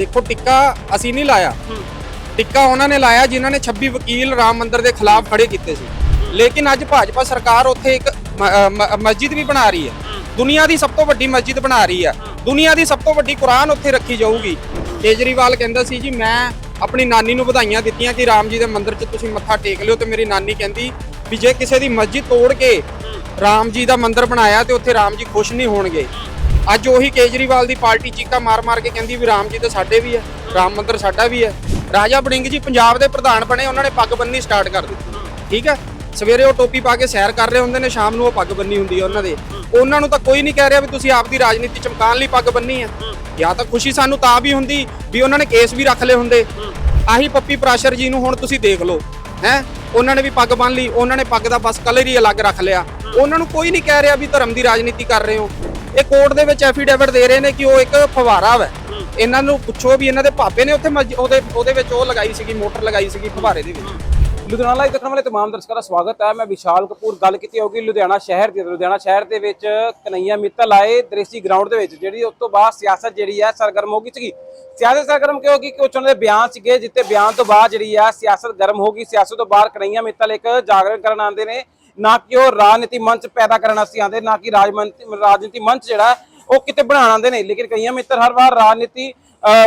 ਦੇਖੋ ਟਿੱਕਾ ਅਸੀਂ ਨਹੀਂ ਲਾਇਆ। ਟਿੱਕਾ ਉਹਨਾਂ ਨੇ ਲਾਇਆ ਜਿਨ੍ਹਾਂ ਨੇ 26 ਵਕੀਲ ਰਾਮ ਮੰਦਿਰ ਦੇ ਖਿਲਾਫ ਖੜੇ ਕੀਤੇ ਸੀ। ਲੇਕਿਨ ਅੱਜ ਭਾਜਪਾ ਸਰਕਾਰ ਉੱਥੇ ਇੱਕ ਮਸਜਿਦ ਵੀ ਬਣਾ ਰਹੀ ਹੈ। ਦੁਨੀਆ ਦੀ ਸਭ ਤੋਂ ਵੱਡੀ ਮਸਜਿਦ ਬਣਾ ਰਹੀ ਹੈ। ਦੁਨੀਆ ਦੀ ਸਭ ਤੋਂ ਵੱਡੀ ਕੁਰਾਨ ਉੱਥੇ ਰੱਖੀ ਜਾਊਗੀ। ਕੇਜਰੀਵਾਲ ਕਹਿੰਦਾ ਸੀ ਜੀ ਮੈਂ ਆਪਣੀ ਨਾਨੀ ਨੂੰ ਵਧਾਈਆਂ ਦਿੱਤੀਆਂ ਕਿ ਰਾਮ ਜੀ ਦੇ ਮੰਦਿਰ 'ਚ ਤੁਸੀਂ ਮੱਥਾ ਟੇਕ ਲਿਓ ਤੇ ਮੇਰੀ ਨਾਨੀ ਕਹਿੰਦੀ ਵੀ ਜੇ ਕਿਸੇ ਦੀ ਮਸਜਿਦ ਤੋੜ ਕੇ ਰਾਮ ਜੀ ਦਾ ਮੰਦਿਰ ਬਣਾਇਆ ਤੇ ਉੱਥੇ ਰਾਮ ਜੀ ਖੁਸ਼ ਨਹੀਂ ਹੋਣਗੇ। ਅੱਜ ਉਹੀ ਕੇਜਰੀਵਾਲ ਦੀ ਪਾਰਟੀ ਚੀਕਾ ਮਾਰ-ਮਾਰ ਕੇ ਕਹਿੰਦੀ ਵੀ ਰਾਮ ਜੀ ਤਾਂ ਸਾਡੇ ਵੀ ਹੈ ਰਾਮ ਮੰਦਿਰ ਸਾਡਾ ਵੀ ਹੈ ਰਾਜਾ ਬੜਿੰਗ ਜੀ ਪੰਜਾਬ ਦੇ ਪ੍ਰਧਾਨ ਬਣੇ, ਉਹਨਾਂ ਨੇ ਪੱਗ ਬੰਨੀ ਸਟਾਰਟ ਕਰ ਦਿੱਤੀ। ਠੀਕ ਹੈ ਸਵੇਰੇ ਉਹ ਟੋਪੀ ਪਾ ਕੇ ਸੈਰ ਕਰ ਰਹੇ ਹੁੰਦੇ ਨੇ, ਸ਼ਾਮ ਨੂੰ ਉਹ ਪੱਗ ਬੰਨੀ ਹੁੰਦੀ ਹੈ ਉਹਨਾਂ ਦੇ। ਉਹਨਾਂ ਨੂੰ ਤਾਂ ਕੋਈ ਨਹੀਂ ਕਹਿ ਰਿਹਾ ਵੀ ਤੁਸੀਂ ਆਪਦੀ ਰਾਜਨੀਤੀ ਚਮਕਾਉਣ ਲਈ ਪੱਗ ਬੰਨੀ ਹੈ ਜਾਂ ਤਾਂ ਖੁਸ਼ੀ ਸਾਨੂੰ ਤਾਂ ਵੀ ਹੁੰਦੀ ਵੀ ਉਹਨਾਂ ਨੇ ਕੇਸ ਵੀ ਰੱਖ ਲਏ ਹੁੰਦੇ। ਆਹੀ ਪੱਪੀ ਪ੍ਰਾਸ਼ਰ ਜੀ ਨੂੰ ਹੁਣ ਤੁਸੀਂ ਦੇਖ ਲਓ, ਹੈ? ਉਹਨਾਂ ਨੇ ਵੀ ਪੱਗ ਬੰਨ ਲਈ, ਉਹਨਾਂ ਨੇ ਪੱਗ ਦਾ ਬਸ ਕਲਰ ਹੀ ਅਲੱਗ ਰੱਖ ਲਿਆ। ਉਹਨਾਂ ਨੂੰ ਕੋਈ ਨਹੀਂ ਕਹਿ ਰਿਹਾ ਵੀ ਧਰਮ ਦੀ ਰਾਜਨੀਤੀ ਕਰ ਰਹੇ ਹੋ। ਇਹ ਕੋਰਟ ਦੇ ਵਿੱਚ ਐਫੀਡੇਵਿਟ ਦੇ ਰਹੇ ਨੇ ਕਿ ਉਹ ਇੱਕ ਫਵਾਰਾ ਹੈ ਇਹਨਾਂ ਨੂੰ ਪੁੱਛੋ ਵੀ ਇਹਨਾਂ ਦੇ ਭਾਪੇ ਨੇ ਉੱਥੇ ਮਸਜਿ- ਉਹਦੇ ਉਹਦੇ ਵਿੱਚ ਉਹ ਲਗਾਈ ਸੀਗੀ ਮੋਟਰ ਲਗਾਈ ਸੀਗੀ ਫਵਾਰੇ ਦੇ ਵਿੱਚ ਲੁਧਿਆਣਾ ਲਾਈਵ ਦੇਖਣ ਵਾਲੇ तमाम ਦਰਸ਼ਕਾਂ ਦਾ ਸਵਾਗਤ ਹੈ ਮੈਂ ਵਿਸ਼ਾਲ ਕਪੂਰ ਗੱਲ ਕੀਤੀ ਹੋਗੀ ਲੁਧਿਆਣਾ ਸ਼ਹਿਰ ਦੀ ਲੁਧਿਆਣਾ ਸ਼ਹਿਰ ਦੇ ਵਿੱਚ ਕਨਈਆ ਮਿੱਤਲ ਆਏ ਦ੍ਰਿਸ਼ਟੀ ਗਰਾਊਂਡ ਦੇ ਵਿੱਚ ਜਿਹੜੀ ਉਸ ਤੋਂ ਬਾਅਦ ਸਿਆਸਤ ਜਿਹੜੀ ਹੈ ਸਰਗਰਮ ਹੋ ਗਈ ਸੀਗੀ ਸਿਆਸਤ ਸਰਗਰਮ ਕਿਉਂ ਹੋਗੀ ਕਿ ਉਹਨਾਂ ਦੇ ਬਿਆਨ ਸੀਗੇ ਜਿੱਤੇ ਬਿਆਨ ਤੋਂ ਬਾਅਦ ਜਿਹੜੀ ਹੈ ਸਿਆਸਤ ਗਰਮ ਹੋ ਗਈ ਸਿਆਸਤ ਤੋਂ ਬਾਹਰ ਕਨਈਆ ਮਿੱਤਲ ਇੱਕ ਜਾਗਰਣ ਕਰਨ ਆਉਂਦੇ ਨੇ ਨਾ ਕਿ ਉਹ ਰਾਜਨੀਤੀ ਮੰਚ ਪੈਦਾ ਕਰਨ ਵਾਸਤੇ ਆਉਂਦੇ ਨਾ ਕਿ ਰਾਜਨੀਤੀ ਮੰਚ ਜਿਹੜਾ ਉਹ ਕਿਤੇ ਬਣਾਉਣ ਆਉਂਦੇ ਨੇ। ਲੇਕਿਨ ਕਈਆਂ ਮਿੱਤਰ ਹਰ ਵਾਰ ਰਾਜਨੀਤੀ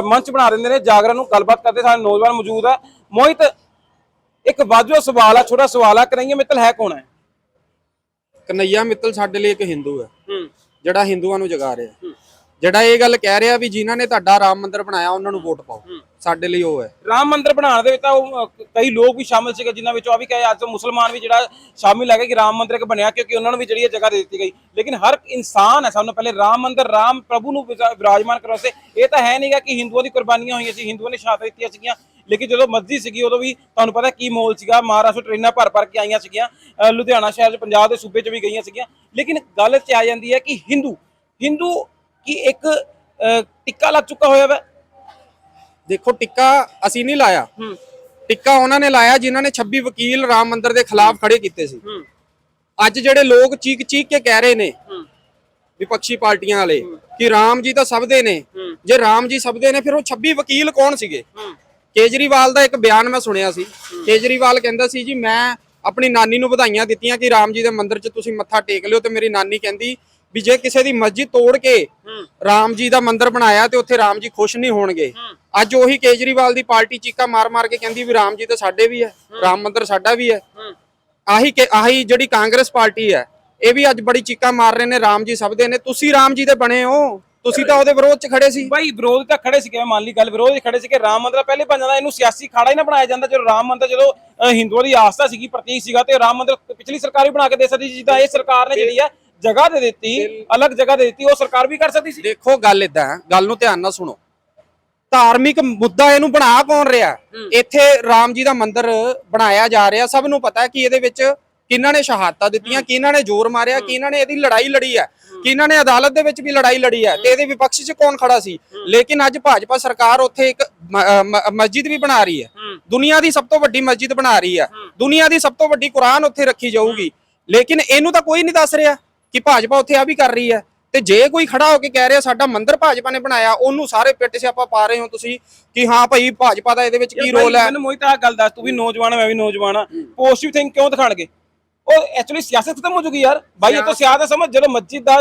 ਮੰਚ ਬਣਾ ਦਿੰਦੇ ਨੇ ਜਾਗਰਣ ਨੂੰ ਗੱਲਬਾਤ ਕਰਦੇ ਸਾਡੇ ਨੌਜਵਾਨ ਮੌਜੂਦ ਹੈ। ਮੋਹਿਤ ਇੱਕ ਵਾਜੋ ਸਵਾਲ ਆ ਛੋਟਾ ਸਵਾਲ ਆ ਕਨਈਆ ਮਿੱਤਲ ਹੈ ਕੌਣ ਹੈ? ਕਨਈਆ ਮਿੱਤਲ ਸਾਡੇ ਲਈ ਇੱਕ ਹਿੰਦੂ ਹੈ। ਹੂੰ। ਜਿਹੜਾ ਹਿੰਦੂਆਂ ਨੂੰ ਜਗਾ ਰਿਹਾ ਜਿਹੜਾ ਇਹ ਗੱਲ ਕਹਿ ਰਿਹਾ ਵੀ ਜਿਨ੍ਹਾਂ ਨੇ ਤੁਹਾਡਾ ਰਾਮ ਮੰਦਿਰ ਬਣਾਇਆ ਉਹਨਾਂ ਨੂੰ ਵੋਟ ਪਾਓ। ਸਾਡੇ ਲਈ ਉਹ ਹੈ। ਰਾਮ ਮੰਦਿਰ ਬਣਾਉਣ ਦੇ ਵਿੱਚ ਤਾਂ ਉਹ, ਅਹ, ਕਈ ਲੋਕ ਵੀ ਸ਼ਾਮਿਲ ਸੀਗੇ ਜਿਨ੍ਹਾਂ ਵਿੱਚੋਂ ਆ ਵੀ ਕਹੇ ਅੱਜ ਤੋਂ ਮੁਸਲਮਾਨ ਵੀ ਜਿਹੜਾ ਸ਼ਾਮਿਲ ਹੈਗੇ ਕਿ ਰਾਮ ਮੰਦਿਰ ਇੱਕ ਬਣਿਆ ਕਿਉਂਕਿ ਉਹਨਾਂ ਨੂੰ ਵੀ ਜਿਹੜੀ ਇਹ ਜਗ੍ਹਾ ਦੇ ਦਿੱਤੀ ਗਈ। ਲੇਕਿਨ ਹਰ ਇਨਸਾਨ ਹੈ ਸਾਨੂੰ ਪਹਿਲੇ ਰਾਮ ਮੰਦਿਰ ਰਾਮ ਪ੍ਰਭੂ ਨੂੰ ਵਿਰਾ- ਵਿਰਾਜਮਾਨ ਕਰਨ ਵਾਸਤੇ। ਇਹ ਤਾਂ ਹੈ ਨਹੀਂਗਾ ਕਿ ਹਿੰਦੂਆਂ ਦੀ ਕੁਰਬਾਨੀਆਂ ਹੋਈਆਂ ਸੀ ਹਿੰਦੂਆਂ ਨੇ ਸ਼ਹਾਦਤ ਦਿੱਤੀਆਂ ਸੀਗੀਆਂ। ਲੇਕਿਨ ਜਦੋਂ ਮਸਜਿਦ ਸੀਗੀ ਉਦੋਂ ਵੀ ਤੁਹਾਨੂੰ ਪਤਾ ਕੀ ਮੋਲ ਸੀਗਾ ਮਹਾਰਾਸ਼ਟਰ ਟ੍ਰੇਨਾਂ ਭਰ ਭਰ ਕੇ ਆਈਆਂ ਸੀਗੀਆਂ ਅਹ, ਲੁਧਿਆਣਾ ਸ਼ਹਿਰ ਚ ਪੰਜਾਬ ਦੇ ਸੂਬੇ ਚ ਵੀ ਗਈਆਂ ਸੀਗੀਆਂ। ਲੇਕਿਨ ਗੱਲ ਤੇ ਆ ਜਾਂਦੀ ਹੈ ਕਿ ਹਿੰਦੂ ਹਿੰਦੂ ਕੀ ਇੱਕ ਅਹ, ਟਿੱਕਾ ਲੱਗ ਚੁੱਕਾ ਹੋਇਆ ਵਾ। ਦੇਖੋ ਟਿੱਕਾ ਅਸੀਂ ਨਹੀਂ ਲਾਇਆ। ਟਿੱਕਾ ਉਹਨਾਂ ਨੇ ਲਾਇਆ ਜਿਨ੍ਹਾਂ ਨੇ 26 ਵਕੀਲ ਰਾਮ ਮੰਦਿਰ ਦੇ ਖਿਲਾਫ ਖੜੇ ਕੀਤੇ ਸੀ। ਅੱਜ ਜਿਹੜੇ ਲੋਕ ਚੀਕ ਚੀਕ ਕੇ ਕਹਿ ਰਹੇ ਨੇ ਵਿਪਕਸ਼ੀ ਪਾਰਟੀਆਂ ਵਾਲੇ ਕਿ ਰਾਮ ਜੀ ਤਾਂ ਸਭ ਦੇ ਨੇ। ਜੇ ਰਾਮ ਜੀ ਸਭ ਦੇ ਨੇ ਫਿਰ ਉਹ 26 ਵਕੀਲ ਕੌਣ ਸੀਗੇ? ਕੇਜਰੀਵਾਲ ਦਾ ਇੱਕ ਬਿਆਨ ਮੈਂ ਸੁਣਿਆ ਸੀ। ਕੇਜਰੀਵਾਲ ਕਹਿੰਦਾ ਸੀ ਜੀ ਮੈਂ ਆਪਣੀ ਨਾਨੀ ਨੂੰ ਵਧਾਈਆਂ ਦਿੱਤੀਆਂ ਕਿ ਰਾਮ ਜੀ ਦੇ ਮੰਦਿਰ 'ਚ ਤੁਸੀਂ ਮੱਥਾ ਟੇਕ ਲਿਓ ਤੇ ਮੇਰੀ ਨਾਨੀ ਕਹਿੰਦੀ ਵੀ ਜੇ ਕਿਸੇ ਦੀ ਮਸਜਿਦ ਤੋੜ ਕੇ ਰਾਮ ਜੀ ਦਾ ਮੰਦਿਰ ਬਣਾਇਆ ਤੇ ਉੱਥੇ ਰਾਮ ਜੀ ਖੁਸ਼ ਨਹੀਂ ਹੋਣਗੇ। ਅੱਜ ਉਹੀ ਕੇਜਰੀਵਾਲ ਦੀ ਪਾਰਟੀ ਚੀਕਾ ਮਾਰ-ਮਾਰ ਕੇ ਕਹਿੰਦੀ ਵੀ ਰਾਮ ਜੀ ਤਾਂ ਸਾਡੇ ਵੀ ਹੈ ਰਾਮ ਮੰਦਿਰ ਸਾਡਾ ਵੀ ਹੈ। ਆਹੀ ਕਿ ਆਹੀ ਜਿਹੜੀ ਕਾਂਗਰਸ ਪਾਰਟੀ ਹੈ ਇਹ ਵੀ ਅੱਜ ਬੜੀ ਚੀਕਾ ਮਾਰ ਰਹੇ ਨੇ ਰਾਮ ਜੀ ਸਭ ਦੇ ਨੇ। ਤੁਸੀਂ ਰਾਮ ਜੀ ਦੇ ਬਣੇ ਹੋ ਤੁਸੀਂ ਤਾਂ ਉਹਦੇ ਵਿਰੋਧ 'ਚ ਖੜੇ ਸੀ। ਬਾਈ ਵਿਰੋਧ ਤਾਂ ਖੜੇ ਸੀਗੇ ਮੈਂ ਮੰਨ ਲਈ ਗੱਲ? ਵਿਰੋਧ ਹੀ ਖੜੇ ਸੀਗੇ ਰਾਮ ਮੰਦਿਰ ਪਹਿਲੇ ਬਣ ਜਾਂਦਾ ਇਹਨੂੰ ਸਿਆਸੀ ਖਾੜਾ ਹੀ ਨਾ ਬਣਾਇਆ ਜਾਂਦਾ ਜਦੋਂ ਰਾਮ ਮੰਦਿਰ ਜਦੋਂ ਹਿੰਦੂਆਂ ਦੀ ਆਸਥਾ ਸੀਗੀ ਪ੍ਰਤੀਕ ਸੀਗਾ ਤੇ ਰਾਮ ਮੰਦਿਰ ਪਿਛਲੀ ਸਰਕਾਰ ਵੀ ਬਣਾ ਕੇ ਦੇ ਸਕਦੀ ਸੀ ਜਿੱਦਾਂ ਇਹ ਸਰਕਾਰ ਨੇ ਜਿਹੜੀ ਹੈ ਜਗ੍ਹਾ ਦੇ ਦਿੱਤੀ ਅਲੱਗ ਜਗ੍ਹਾ ਦੇ ਦਿੱਤੀ ਉਹ ਸਰਕਾਰ ਵੀ ਕਰ ਸਕਦੀ ਸੀ? ਦੇਖੋ ਗੱਲ ਇਦਾਂ ਗੱਲ ਨੂੰ ਧਿਆਨ ਨਾਲ ਸੁਣੋ। ਧਾਰਮਿਕ ਮੁੱਦਾ ਇਹਨੂੰ ਬਣਾ ਕੌਣ ਰਿਹਾ? ਇੱਥੇ ਰਾਮ ਜੀ ਦਾ ਮੰਦਿਰ ਬਣਾਇਆ ਜਾ ਰਿਹਾ ਸਭ ਨੂੰ ਪਤਾ ਹੈ ਕਿ ਇਹਦੇ ਵਿੱਚ ਕਿਹਨਾਂ ਨੇ ਸ਼ਹਾਦਤਾਂ ਦਿੱਤੀਆਂ ਕਿਹਨਾਂ ਨੇ ਜ਼ੋਰ ਮਾਰਿਆ ਕਿਹਨਾਂ ਨੇ ਇਹਦੀ ਲੜਾਈ ਲੜੀ ਹੈ ਕਿਹਨਾਂ ਨੇ ਅਦਾਲਤ ਦੇ ਵਿੱਚ ਵੀ ਲੜਾਈ ਲੜੀ ਹੈ ਤੇ ਇਹਦੇ ਵਿਪਕਸ਼ 'ਚ ਕੌਣ ਖੜਾ ਸੀ? ਲੇਕਿਨ ਅੱਜ ਭਾਜਪਾ ਸਰਕਾਰ ਉੱਥੇ ਇੱਕ ਮਸਜਿਦ ਵੀ ਬਣਾ ਰਹੀ ਹੈ। ਦੁਨੀਆ ਦੀ ਸਭ ਤੋਂ ਵੱਡੀ ਮਸਜਿਦ ਬਣਾ ਰਹੀ ਹੈ। ਦੁਨੀਆ ਦੀ ਸਭ ਤੋਂ ਵੱਡੀ ਕੁਰਾਨ ਉੱਥੇ ਰੱਖੀ ਜਾਊਗੀ। ਲੇਕਿਨ ਇਹਨੂੰ ਤਾਂ ਕੋਈ ਨਹੀਂ ਦੱਸ ਰਿਹਾ। ਕਿ ਭਾਜਪਾ ਉੱਥੇ ਆ ਵੀ ਕਰ ਰਹੀ ਹੈ। ਤੇ ਜੇ ਕੋਈ ਖੜਾ ਹੋ ਕੇ ਕਹਿ ਰਿਹਾ ਸਾਡਾ ਮੰਦਿਰ ਭਾਜਪਾ ਨੇ ਬਣਾਇਆ ਉਹਨੂੰ ਸਾਰੇ ਪਿੱਟ ਸਿਆਪਾ ਪਾ ਰਹੇ ਹੋ ਤੁਸੀਂ ਕਿ ਹਾਂ ਭਾਈ ਭਾਜਪਾ ਦਾ ਇਹਦੇ ਵਿੱਚ ਕੀ ਰੋਲ ਹੈ? ਮੈਨੂੰ ਮੋਹਿਤ ਆ ਗੱਲ ਦੱਸ ਤੂੰ ਵੀ ਨੌਜਵਾਨ ਮੈਂ ਵੀ ਨੌਜਵਾਨ ਆ। ਪੋਜ਼ਿਟਿਵ ਥਿੰਕ ਕਿਉਂ ਦਿਖਾਣਗੇ ਉਹ ਐਕਚੁਅਲੀ ਸਿਆਸਤ ਖਤਮ ਹੋ ਜੂਗੀ ਯਾਰ। ਬਾਈ, ਇਹ ਤਾਂ ਸਿਆਸਤ ਸਮਝ। ਜਦੋਂ ਮਸਜਿਦ ਦਾ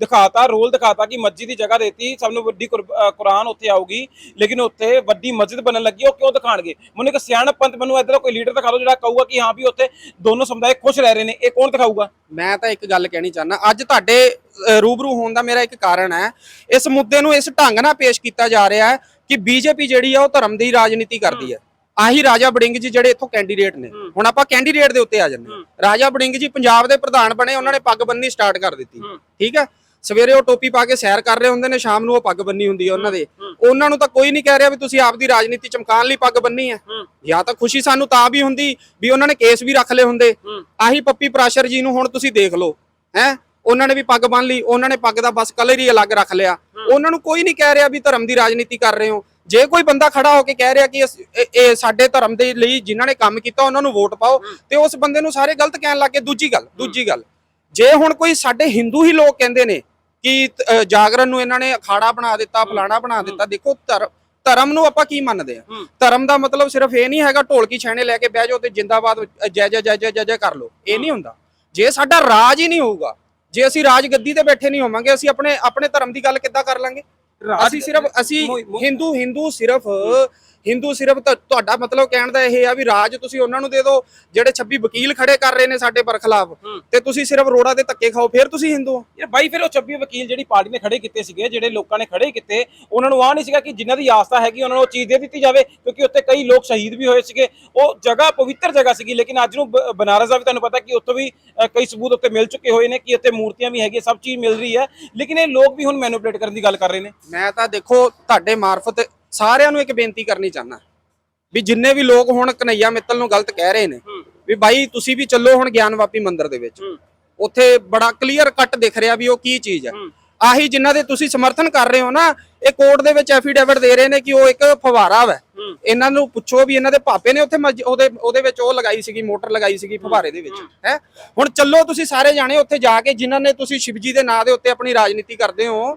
ਦਿਖਾਤਾ, ਰੋਲ ਦਿਖਾਤਾ ਕਿ ਮਸਜਿਦ ਦੀ ਜਗ੍ਹਾ ਦੇਤੀ, ਸਭ ਨੂੰ ਵੱਡੀ ਕੁਰਾਨ ਉੱਥੇ ਆਊਗੀ। ਲੇਕਿਨ ਉੱਥੇ ਵੱਡੀ ਮਸਜਿਦ ਬਣਨ ਲੱਗੀ, ਉਹ ਕਿਉਂ ਦਿਖਾਣਗੇ? ਮੈਨੂੰ ਇੱਕ ਸਿਆਣਪ ਪੰਥ, ਮੈਨੂੰ ਇਧਰ ਕੋਈ ਲੀਡਰ ਦਿਖਾ ਦਿਓ ਜਿਹੜਾ ਕਹੂਗਾ ਕਿ ਹਾਂ ਵੀ ਉੱਥੇ ਦੋਨੋਂ ਸਮੁਦਾਇ ਖੁਸ਼ ਰਹਿ ਰਹੇ ਨੇ। ਇਹ ਕੌਣ ਦਿਖਾਊਗਾ? ਮੈਂ ਤਾਂ ਇੱਕ ਗੱਲ ਕਹਿਣੀ ਚਾਹਨਾ ਅੱਜ ਤੁਹਾਡੇ ਰੂਬਰੂ ਹੋਣ ਦਾ ਮੇਰਾ ਇੱਕ ਕਾਰਨ ਹੈ। ਇਸ ਮੁੱਦੇ ਨੂੰ ਇਸ ਢੰਗ ਨਾਲ ਪੇਸ਼ ਕੀਤਾ ਜਾ ਰਿਹਾ ਹੈ ਕਿ ਬੀਜੇਪੀ ਜਿਹੜੀ ਆ, ਉਹ ਧਰਮ ਦੀ ਰਾਜਨੀਤੀ ਕਰਦੀ ਹੈ। ਆਹੀ ਰਾਜਾ ਬੜਿੰਗ ਜੀ ਜਿਹੜੇ ਇੱਥੋਂ ਕੈਂਡੀਡੇਟ ਨੇ। ਹੁਣ ਆਪਾਂ ਕੈਂਡੀਡੇਟ ਦੇ ਉੱਤੇ ਆ ਜੰਨੇ ਰਾਜਾ ਬੜਿੰਗ ਜੀ ਪੰਜਾਬ ਦੇ ਪ੍ਰਧਾਨ ਬਣੇ ਉਹਨਾਂ ਨੇ ਪੱਗ ਬੰਨੀ ਸਟਾਰਟ ਕਰ ਦਿੱਤੀ। ਠੀਕ ਹੈ? ਸਵੇਰੇ ਉਹ ਟੋਪੀ ਪਾ ਕੇ ਸੈਰ ਕਰ ਰਹੇ ਹੁੰਦੇ ਨੇ ਸ਼ਾਮ ਨੂੰ ਉਹ ਪੱਗ ਬੰਨੀ ਹੁੰਦੀ ਹੈ ਉਹਨਾਂ ਦੇ। ਉਹਨਾਂ ਨੂੰ ਤਾਂ ਕੋਈ ਨਹੀਂ ਕਹਿ ਰਿਹਾ ਵੀ ਤੁਸੀਂ ਆਪਦੀ ਰਾਜਨੀਤੀ ਚਮਕਾਉਣ ਲਈ ਪੱਗ ਬੰਨੀ ਹੈ। ਜਾਂ ਤਾਂ ਖੁਸ਼ੀ ਸਾਨੂੰ ਤਾਂ ਵੀ ਹੁੰਦੀ ਵੀ ਉਹਨਾਂ ਨੇ ਕੇਸ ਵੀ ਰੱਖ ਲਏ ਹੁੰਦੇ। ਆਹੀ ਪੱਪੀ ਪ੍ਰਾਸ਼ਰ ਜੀ ਨੂੰ ਹੁਣ ਤੁਸੀਂ ਦੇਖ ਲਓ। ਹੈ? ਉਹਨਾਂ ਨੇ ਵੀ ਪੱਗ ਬੰਨ ਲਈ ਉਹਨਾਂ ਨੇ ਪੱਗ ਦਾ ਬਸ ਕਲਰ ਹੀ ਅਲੱਗ ਰੱਖ ਲਿਆ। ਉਹਨਾਂ ਨੂੰ ਕੋਈ ਨਹੀਂ ਕਹਿ ਰਿਹਾ ਵੀ ਧਰਮ ਦੀ ਰਾਜਨੀਤੀ ਕਰ ਰਹੇ ਹੋ। ਜੇ ਕੋਈ ਬੰਦਾ ਖੜਾ ਹੋ ਕੇ ਕਹਿ ਰਿਹਾ ਕਿ ਇਹ- ਸਾਡੇ ਧਰਮ ਦੇ ਲਈ ਜਿਨ੍ਹਾਂ ਨੇ ਕੰਮ ਕੀਤਾ ਉਹਨਾਂ ਨੂੰ ਵੋਟ ਪਾਓ ਤੇ ਉਸ ਬੰਦੇ ਨੂੰ ਸਾਰੇ ਗਲਤ ਕਹਿਣ ਲੱਗੇ ਦੂਜੀ ਗੱਲ ਦੂਜੀ ਗੱਲ ਜੇ ਹੁਣ ਕੋਈ ਸਾਡੇ ਹਿੰਦੂ ਹੀ ਲੋਕ ਕਹਿੰਦੇ ਨੇ ਕਿ ਜਾਗਰਣ ਨੂੰ ਇਹਨਾਂ ਨੇ ਅਖਾੜਾ ਬਣਾ ਦਿੱਤਾ ਫਲਾਣਾ ਬਣਾ ਦਿੱਤਾ ਦੇਖੋ ਧਰ ਧਰਮ ਨੂੰ ਆਪਾਂ ਕੀ ਮੰਨਦੇ ਆ। ਧਰਮ ਦਾ ਮਤਲਬ ਸਿਰਫ ਇਹ ਨਹੀਂ ਹੈਗਾ ਢੋਲਕੀ ਛੈਣੇ ਲੈ ਕੇ ਬਹਿ ਜਾਓ ਤੇ ਜਿੰਦਾਬਾਦ ਜੈ ਜੈ ਜੈ ਜੈ ਜੈ ਜੈ ਕਰ ਲਓ। ਇਹ ਨਹੀਂ ਹੁੰਦਾ। ਜੇ ਸਾਡਾ ਰਾਜ ਹੀ ਨਹੀਂ ਹੋਊਗਾ ਜੇ ਅਸੀਂ ਰਾਜ ਗੱਦੀ ਤੇ ਬੈਠੇ ਨਹੀਂ ਹੋਵਾਂਗੇ ਅਸੀਂ ਆਪਣੇ ਆਪਣੇ ਧਰਮ ਦੀ ਗੱਲ ਕਿੱਦਾਂ ਕਰ ਲਾਂਗੇ? ਅਸੀਂ ਸਿਰਫ ਅਸੀਂ ਹਿੰਦੂ ਹਿੰਦੂ ਸਿਰਫ ਹਿੰਦੂ ਸਿਰਫ ਤੁਹਾਡਾ ਮਤਲਬ ਕਹਿਣ ਦਾ ਇਹ ਆ ਵੀ ਰਾਜ ਤੁਸੀਂ ਉਹਨਾਂ ਨੂੰ ਦੇ ਦਿਓ ਜਿਹੜੇ 26 ਵਕੀਲ ਖੜੇ ਕਰ ਰਹੇ ਨੇ ਸਾਡੇ ਪਰ ਖਿਲਾਫ। ਤੇ ਤੁਸੀਂ ਸਿਰਫ ਰੋੜਾ ਦੇ ਧੱਕੇ ਖਾਓ ਫਿਰ ਤੁਸੀਂ ਹਿੰਦੂ ਹੋ। ਯਾਰ ਬਾਈ ਫਿਰ ਉਹ 26 ਵਕੀਲ ਜਿਹੜੀ ਪਾਰਟੀ ਨੇ ਖੜੇ ਕੀਤੇ ਸੀਗੇ ਜਿਹੜੇ ਲੋਕਾਂ ਨੇ ਖੜੇ ਕੀਤੇ ਉਹਨਾਂ ਨੂੰ ਆ ਨਹੀਂ ਸੀਗਾ ਕਿ ਜਿਨ੍ਹਾਂ ਦੀ ਆਸਥਾ ਹੈਗੀ ਉਹਨਾਂ ਨੂੰ ਉਹ ਚੀਜ਼ ਦੇ ਦਿੱਤੀ ਜਾਵੇ ਕਿਉਂਕਿ ਉੱਥੇ ਕਈ ਲੋਕ ਸ਼ਹੀਦ ਵੀ ਹੋਏ ਸੀਗੇ। ਉਹ ਜਗ੍ਹਾ ਪਵਿੱਤਰ ਜਗ੍ਹਾ ਸੀਗੀ ਲੇਕਿਨ ਅੱਜ ਨੂੰ ਬਨਾਰਸ ਦਾ ਵੀ ਤੁਹਾਨੂੰ ਪਤਾ ਕਿ ਉੱਥੋਂ ਵੀ ਕਈ ਸਬੂਤ ਉੱਤੇ ਮਿਲ ਚੁੱਕੇ ਹੋਏ ਨੇ ਕਿ ਉੱਥੇ ਮੂਰਤੀਆਂ ਵੀ ਹੈਗੀਆਂ ਸਭ ਚੀਜ਼ ਮਿਲ ਰਹੀ ਹੈ। ਲੇਕਿਨ ਇਹ ਲੋਕ ਵੀ ਹੁਣ ਮੈਨੂਪਲੇਟ ਕਰਨ ਦੀ ਗੱਲ ਕਰ ਰਹੇ ਨੇ। ਮੈਂ ਤਾਂ ਦੇਖੋ ਤੁਹਾਡੇ ਮਾਰਫਤ ਸਾਰਿਆਂ ਨੂੰ ਇੱਕ ਬੇਨਤੀ ਕਰਨੀ ਚਾਹਨਾ ਵੀ ਜਿੰਨੇ ਵੀ ਲੋਕ ਹੁਣ ਕਨਈਆ ਮਿੱਤਲ ਨੂੰ ਗਲਤ ਕਹਿ ਰਹੇ ਨੇ ਵੀ ਬਾਈ ਤੁਸੀਂ ਵੀ ਚੱਲੋ ਹੁਣ ਗਿਆਨਵਾਪੀ ਮੰਦਿਰ ਦੇ ਵਿੱਚ। ਉੱਥੇ ਬੜਾ ਕਲੀਅਰ ਕੱਟ ਦਿਖ ਰਿਹਾ ਵੀ ਉਹ ਕੀ ਚੀਜ਼ ਹੈ। ਆਹੀ ਜਿਨ੍ਹਾਂ ਦੇ ਤੁਸੀਂ ਸਮਰਥਨ ਕਰ ਰਹੇ ਹੋ ਨਾ ਇਹ ਕੋਰਟ ਦੇ ਵਿੱਚ ਐਫੀਡੇਵਿਟ ਦੇ ਰਹੇ ਨੇ ਕਿ ਉਹ ਇੱਕ ਫਵਾਰਾ ਹੂੰ। ਇਹਨਾਂ ਨੂੰ ਪੁੱਛੋ ਵੀ ਇਹਨਾਂ ਦੇ ਪਾਪੇ ਨੇ ਉੱਥੇ ਉਹਦੇ ਉਹਦੇ ਵਿੱਚ ਉਹ ਲਗਾਈ ਸੀਗੀ ਮੋਟਰ ਲਗਾਈ ਸੀਗੀ ਫਵਾਰੇ ਦੇ ਵਿੱਚ। ਹੈ। ਹੁਣ ਚੱਲੋ ਤੁਸੀਂ ਸਾਰੇ ਜਾਣੇ ਉੱਥੇ ਜਾ ਕੇ ਜਿਨ੍ਹਾਂ ਨੇ ਤੁਸੀਂ ਸ਼ਿਵਜੀ ਦੇ ਨਾਂ ਦੇ ਉੱਤੇ ਆਪਣੀ ਰਾਜਨੀਤੀ ਕਰਦੇ ਹੋ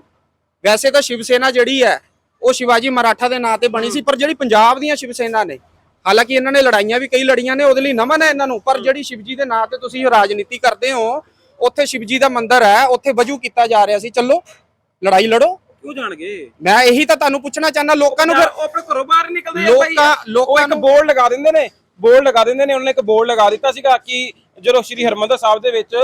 ਵੈਸੇ ਤਾਂ ਸ਼ਿਵ ਸੈਨਾ ਜਿਹੜੀ ਹੈ ਉਹ ਸ਼ਿਵਾਜੀ ਮਰਾਠਾ ਦੇ ਨਾਂ ਤੇ ਬਣੀ ਸੀ ਪਰ ਜਿਹੜੀ ਪੰਜਾਬ ਦੀਆਂ ਸ਼ਿਵ ਸੈਨਾ ਨੇ ਹਾਲਾਂਕਿ ਇਹਨਾਂ ਨੇ ਲੜਾਈਆਂ ਵੀ ਕਈ ਲੜੀਆਂ ਨੇ ਉਹਦੇ ਲਈ ਨਮਨ ਹੈ ਇਹਨਾਂ ਨੂੰ ਪਰ ਜਿਹੜੀ ਸ਼ਿਵਜੀ ਦੇ ਨਾਂ ਤੇ ਤੁਸੀਂ ਰਾਜਨੀਤੀ ਕਰਦੇ ਹੋ ਉੱਥੇ ਸ਼ਿਵਜੀ ਦਾ ਮੰਦਿਰ ਹੈ ਉੱਥੇ ਵਜੂ ਕੀਤਾ ਜਾ ਰਿਹਾ ਸੀ। ਚੱਲੋ ਲੜਾਈ ਲੜੋ। ਕਿਉਂ ਜਾਣਗੇ? ਮੈਂ ਇਹੀ ਤਾਂ ਤੁਹਾਨੂੰ ਪੁੱਛਣਾ ਚਾਹੁੰਦਾ ਲੋਕਾਂ ਨੂੰ ਫਿਰ ਉਹ ਆਪਣੇ ਘਰੋਂ ਬਾਹਰ ਨਿਕਲਦੇ ਆ ਲੋਕਾਂ- ਭਾਈ। ਉਹ ਲੋਕਾਂ ਇੱਕ ਬੋਰਡ ਲਗਾ ਦਿੰਦੇ ਨੇ ਬੋਰਡ ਲਗਾ ਦਿੰਦੇ ਨੇ ਉਹਨਾਂ ਨੇ ਇੱਕ ਬੋਰਡ ਲਗਾ ਦਿੱਤਾ ਸੀਗਾ ਕਿ ਜਦੋਂ ਸ਼੍ਰੀ ਹਰਮੰਦਰ ਸਾਹਿਬ ਦੇ ਵਿੱਚ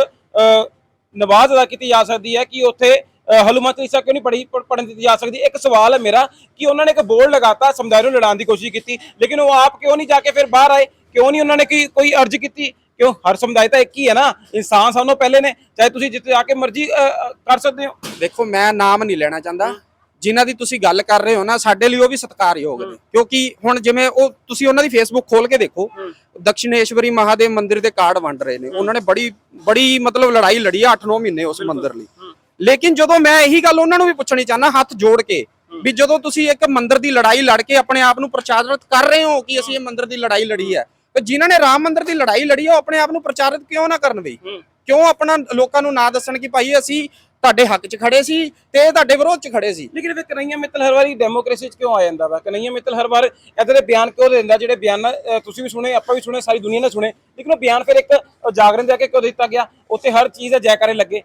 ਨਮਾਜ਼ ਅਦਾ ਕੀਤੀ ਜਾ ਸਕਦੀ ਹੈ ਕਿ ਉੱਥੇ ਹਲੂਮਤ ਈਸਾ ਕਿਉਂ ਨਹੀਂ ਪੜੀ ਪੜਨ ਦਿੱਤੀ ਜਾ ਸਕਦੀ? ਇੱਕ ਸਵਾਲ ਹੈ ਮੇਰਾ ਕਿ ਉਹਨਾਂ ਨੇ ਇੱਕ ਬੋਰਡ ਲਗਾਤਾ ਸਮੁਦਾਇ ਨੂੰ ਲੜਾਉਣ ਦੀ ਕੋਸ਼ਿਸ਼ ਕੀਤੀ ਲੇਕਿਨ ਉਹ ਆਪ ਕਿਉਂ ਨਹੀਂ ਜਾ ਕੇ ਫਿਰ ਬਾਹਰ ਆਏ? ਕਿਉਂ ਨਹੀਂ ਉਹਨਾਂ ਨੇ ਕੋਈ ਕੋਈ ਅਰਜ਼ ਕੀਤੀ? ਕਿਉਂ? ਹਰ ਸਮੁਦਾਇ ਤਾਂ ਇੱਕ ਹੀ ਹੈ ਨਾ ਇਨਸਾਨ ਸਭ ਤੋਂ ਪਹਿਲੇ ਨੇ ਚਾਹੇ ਤੁਸੀਂ ਜਿੱਥੇ ਜਾ ਕੇ ਮਰਜ਼ੀ ਕਰ ਸਕਦੇ ਹੋ। ਦੇਖੋ ਮੈਂ ਨਾਮ ਨਹੀਂ ਲੈਣਾ ਚਾਹੁੰਦਾ। ਜਿਨ੍ਹਾਂ ਦੀ ਤੁਸੀਂ ਗੱਲ ਕਰ ਰਹੇ ਹੋ ਨਾ ਸਾਡੇ ਲਈ ਉਹ ਵੀ ਸਤਿਕਾਰਯੋਗ ਨੇ। ਕਿਉਂਕਿ ਹੁਣ ਜਿਵੇਂ ਉਹ ਤੁਸੀਂ ਉਹਨਾਂ ਦੀ ਫੇਸਬੁੱਕ ਖੋਲ ਕੇ ਦੇਖੋ ਦਕਸ਼ਿਣੇਸ਼ਵਰੀ ਮਹਾਦੇਵ ਮੰਦਿਰ ਦੇ ਕਾਰਡ ਵੰਡ ਰਹੇ ਨੇ। ਉਹਨਾਂ ਨੇ ਬੜੀ ਬੜੀ ਮਤਲਬ ਲੜਾਈ ਲੜੀ ਆ 8-9 ਮਹੀਨੇ ਉਸ ਮੰਦਿਰ ਲਈ। ਲੇਕਿਨ ਜਦੋਂ ਮੈਂ ਇਹੀ ਗੱਲ ਉਹਨਾਂ ਨੂੰ ਵੀ ਪੁੱਛਣੀ ਚਾਹਨਾ ਹੱਥ ਜੋੜ ਕੇ ਵੀ ਜਦੋਂ ਤੁਸੀਂ ਇੱਕ ਮੰਦਿਰ ਦੀ ਲੜਾਈ ਲੜ ਕੇ ਆਪਣੇ ਆਪ ਨੂੰ ਪ੍ਰਚਾਰਿਤ ਕਰ ਰਹੇ ਹੋ ਕਿ ਅਸੀਂ ਇਹ ਮੰਦਿਰ ਦੀ ਲੜਾਈ ਲੜੀ ਹੈ ਤੇ ਜਿਨ੍ਹਾਂ ਨੇ ਰਾਮ ਮੰਦਿਰ ਦੀ ਲੜਾਈ ਲੜੀ ਹੈ ਉਹ ਆਪਣੇ ਆਪ ਨੂੰ ਪ੍ਰਚਾਰਿਤ ਕਿਉਂ ਨਾ ਕਰਨ ਬਈ? ਕਿਉਂ ਆਪਣਾ ਲੋਕਾਂ ਨੂੰ ਨਾ ਦੱਸਣ ਕਿ ਭਾਈ ਅਸੀਂ ਤੁਹਾਡੇ ਹੱਕ 'ਚ ਖੜੇ ਸੀ ਤੇ ਇਹ ਤੁਹਾਡੇ ਵਿਰੋਧ 'ਚ ਖੜੇ ਸੀ? ਲੇਕਿਨ ਫਿਰ ਕਨਈਆ ਮਿੱਤਲ ਹਰ ਵਾਰੀ ਡੈਮੋਕ੍ਰੇਸੀ 'ਚ ਕਿਉਂ ਆ ਜਾਂਦਾ ਵਾ? ਕਨਈਆ ਮਿੱਤਲ ਹਰ ਵਾਰ ਇਦਾਂ ਦੇ ਬਿਆਨ ਕਿਉਂ ਦਿੰਦਾ? ਜਿਹੜੇ ਬਿਆਨ ਤੁਸੀਂ ਵੀ ਸੁਣੇ ਆਪਾਂ ਵੀ ਸੁਣੇ ਸਾਰੀ ਦੁਨੀਆ ਨੇ ਸੁਣੇ। ਲੇਕਿਨ ਉਹ ਬਿਆਨ ਫਿਰ ਇੱਕ ਜਾਗਰਣ ਜਾ ਕੇ ਕਿਉਂ ਦਿੱਤਾ ਗਿਆ? ਉੱਥੇ ਹਰ ਚੀਜ਼ ਦਾ ਜੈਕਾਰੇ ਲੱਗੇ।